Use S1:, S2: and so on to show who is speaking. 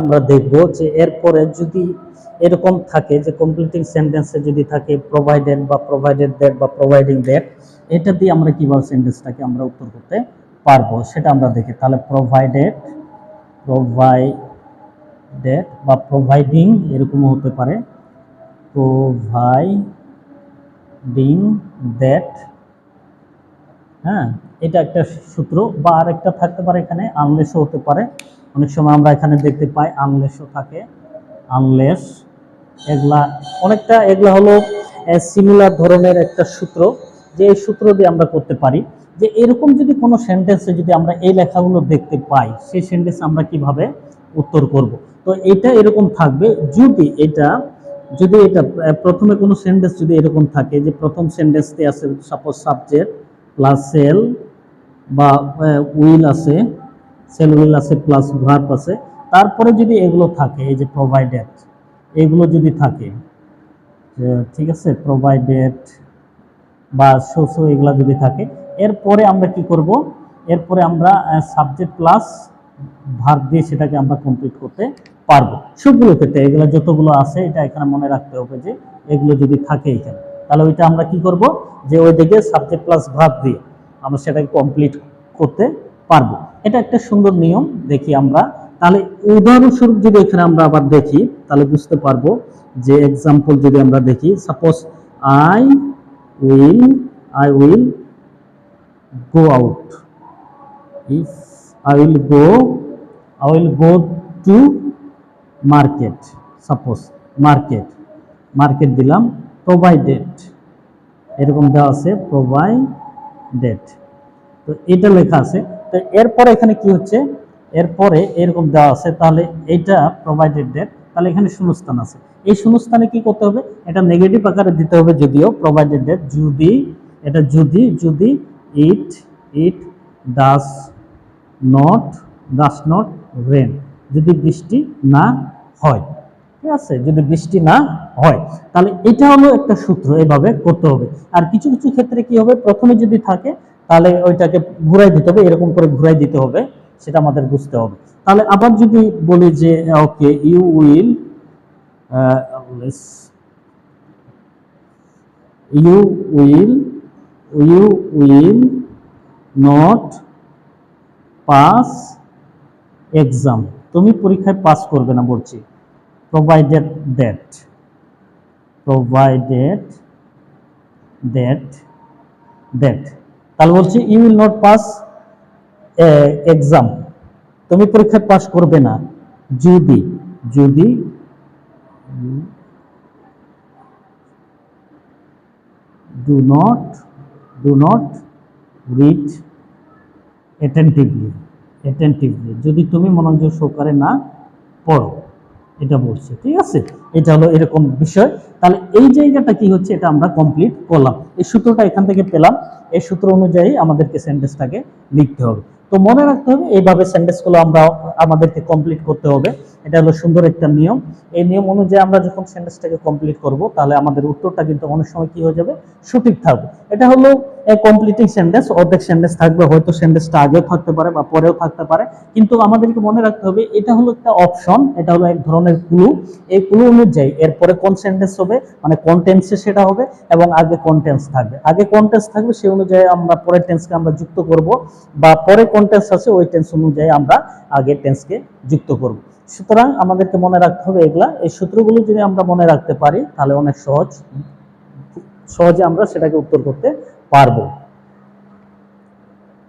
S1: আমরা দেখব যে এরপরে যদি এরকম থাকে যে কমপ্লিটিং সেন্টেন্সে যদি থাকে প্রোভাইডেড বা প্রোভাইডেড দ্যাট বা প্রোভাইডিং দ্যাট এটা দিয়ে আমরা কীভাবে সেন্টেন্সটাকে আমরা উত্তর করতে পারব সেটা আমরা দেখি। তাহলে প্রোভাইডেড প্রোভাইডেড বা প্রোভাইডিং এরকমও হতে পারে। প্রোভাইডিং দ্যাট হ্যাঁ এটা একটা সূত্র বা আরেকটা থাকতে পারে এখানে আনলেসও হতে পারে। অনেক সময় আমরা এখানে দেখতে পাই আনলেসও থাকে আনলেস এগুলা অনেকটা এগুলা হলো সিমিলার ধরনের একটা সূত্র, যে এই সূত্র দিয়ে আমরা করতে পারি। যে এরকম যদি কোনো সেন্টেন্সে যদি আমরা এই লেখাগুলো দেখতে পাই, সেই সেন্টেন্স আমরা কীভাবে উত্তর করব? তো এটা এরকম থাকবে, যদি এটা যদি এটা প্রথমে কোনো সেন্টেন্স যদি এরকম থাকে, যে প্রথম সেন্টেন্সতে আছে সাপোজ সাবজেক্ট প্লাস সেল বা উইল আছে সেল উইল আছে প্লাস ভার্ব আছে। তারপরে যদি এগুলো থাকে, এই যে প্রোভাইডেড এগুলো যদি থাকে ঠিক আছে প্রোভাইডেড বা শোষো এগুলো যদি থাকে, এরপরে আমরা কি করব? এরপরে আমরা সাবজেক্ট প্লাস ভার্ব দিয়ে সেটাকে আমরা কমপ্লিট করতে পারব। সবগুলো ক্ষেত্রে এগুলো যতগুলো আছে, এটা এখানে মনে রাখতে হবে যে এগুলো যদি থাকে এখানে। তাহলে ওইটা আমরা কি করব? যে ওই দিকে সাবজেক্ট প্লাস ভার্ব দিয়ে আমরা সেটাকে কমপ্লিট করতে পারব। এটা একটা সুন্দর নিয়ম, দেখি আমরা। তাহলে উদাহরণস্বরূপ যদি এখানে আমরা আবার দেখি, তাহলে বুঝতে পারব যে এক্সাম্পল যদি আমরা দেখি suppose I will I will go out if i will go, i will go to market. Suppose market market দিলাম, provided. এরকম দেওয়া আছে, provided. তো এটা লেখা আছে তো এরপরে এখানে কি হচ্ছে? এরপরে এরকম দেওয়া আছে, তাহলে এটা প্রোভাইডেড ডেট তাহলে এখানে শূন্যস্থান আছে। এই শূন্যস্থানে কি করতে হবে? এটা নেগেটিভ আকারে দিতে হবে যদিও প্রোভাইডেড ডেট যদি, এটা যদি যদি it it does not does not rain যদি বৃষ্টি না হয়, ঠিক আছে? যদি বৃষ্টি না হয়, তাহলে এটা হলো একটা সূত্র এভাবে করতে হবে। আর কিছু কিছু ক্ষেত্রে কি হবে? প্রথমে যদি থাকে তাহলে ওইটাকে ঘুরাই দিতে হবে, এরকম করে ঘুরাই দিতে হবে, সেটা আমাদের বুঝতে হবে। তাহলে আবার যদি বলি যে, okay you will you will you will not pass exam তুমি পরীক্ষায় পাস করবে না বলছি। Provided that provided that that তাহলে বলছি you will not pass exam তুমি পরীক্ষায় পাস করবে না। যদি যদি do not do not read attentively attentively যদি তুমি মনোযোগ সহকারে না পড়ো। এটা বলছে ঠিক আছে? এটা হলো এরকম বিষয়। তাহলে এই জায়গাটা কি হচ্ছে? এটা আমরা কমপ্লিট করলাম। এই সূত্রটা এখান থেকে পেলাম। এই সূত্র অনুযায়ী আমাদেরকে সেন্টেন্সটাকে লিখতে হবে। তো মনে রাখতে হবে, এইভাবে সেন্টেন্সগুলো আমরা আমাদেরকে কমপ্লিট করতে হবে। এটা হলো সুন্দর একটা নিয়ম। এই নিয়ম অনুযায়ী আমরা যখন সেন্টেন্সটাকে কমপ্লিট করব, তাহলে আমাদের উত্তরটা কিন্তু অনেক সময় কি হয়ে যাবে? সঠিক থাকবে। এটা হলো কমপ্লিটিং সেন্টেন্স অর্ধেক সেন্টেন্স থাকবে, হয়তো সেন্টেন্সটা আগেও থাকতে পারে বা পরেও থাকতে পারে। কিন্তু আমাদেরকে মনে রাখতে হবে, এটা হলো একটা অপশন এটা হলো এক ধরনের ক্লু এই ক্লু অনুযায়ী এরপরে কোন সেন্টেন্স হবে মানে কোন টেন্সে সেটা হবে, এবং আগে কোন টেন্স থাকবে। আগে কোন টেন্স থাকবে, সেই অনুযায়ী আমরা পরের টেন্সকে আমরা যুক্ত করব, বা পরে কোন টেন্স আছে, ওই টেন্স অনুযায়ী আমরা আগের টেন্সকে যুক্ত করব। সুতরাং আমাদেরকে মনে রাখতে হবে এগুলা। এই সূত্রগুলো যদি আমরা মনে রাখতে পারি, তাহলে অনেক সহজ, সহজে আমরা সেটাকে উত্তর করতে পারব।